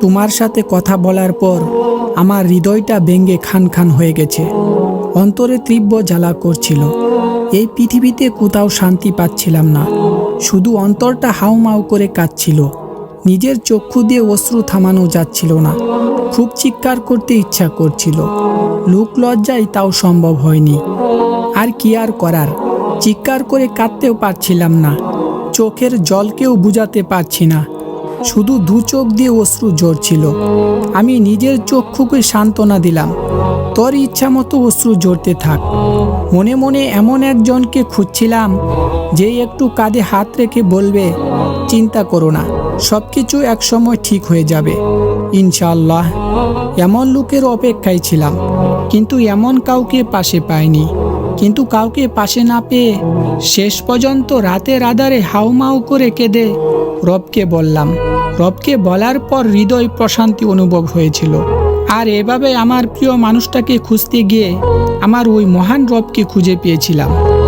তোমার সাথে কথা বলার পর আমার হৃদয়টা ভেঙ্গে খান খান হয়ে গেছে। অন্তরে তীব্র জ্বালা করছিল। এই পৃথিবীতে কোথাও শান্তি পাচ্ছিলাম না। শুধু অন্তরটা হাউমাউ করে কাঁদছিল। নিজের চক্ষু দিয়ে অশ্রু থামানো যাচ্ছিল না। খুব চিৎকার করতে ইচ্ছা করছিল। লোক লজ্জায় তাও সম্ভব হয়নি। আর কি আর করার? চিৎকার করে কাঁদতেও পারছিলাম না। চোখের জলকেও বুঝাতে পারছি না। শুধু দু চোখ দিয়ে অশ্রু ঝরছিল। আমি নিজের চক্ষুকে সান্ত্বনা দিলাম। তোর ইচ্ছা মতো অশ্রু ঝরতে থাক। মনে মনে এমন একজনকে খুঁজছিলাম, যে একটু কাঁধে হাত রেখে বলবে, চিন্তা করো না সব কিছু একসময় ঠিক হয়ে যাবে। ইনশাল্লাহ এমন লোকের অপেক্ষায় ছিলাম, কিন্তু এমন কাউকে পাশে পাইনি। কিন্তু কাউকে পাশে না পেয়ে শেষ পর্যন্ত রাতের আধারে হাউমাউ করে কেঁদে রবকে বললাম রবকে বলার পর হৃদয় প্রশান্তি অনুভব হয়েছিল। আর এভাবে আমার প্রিয় মানুষটাকে খুঁজতে গিয়ে আমার ওই মহান রবকে খুঁজে পেয়েছিলাম।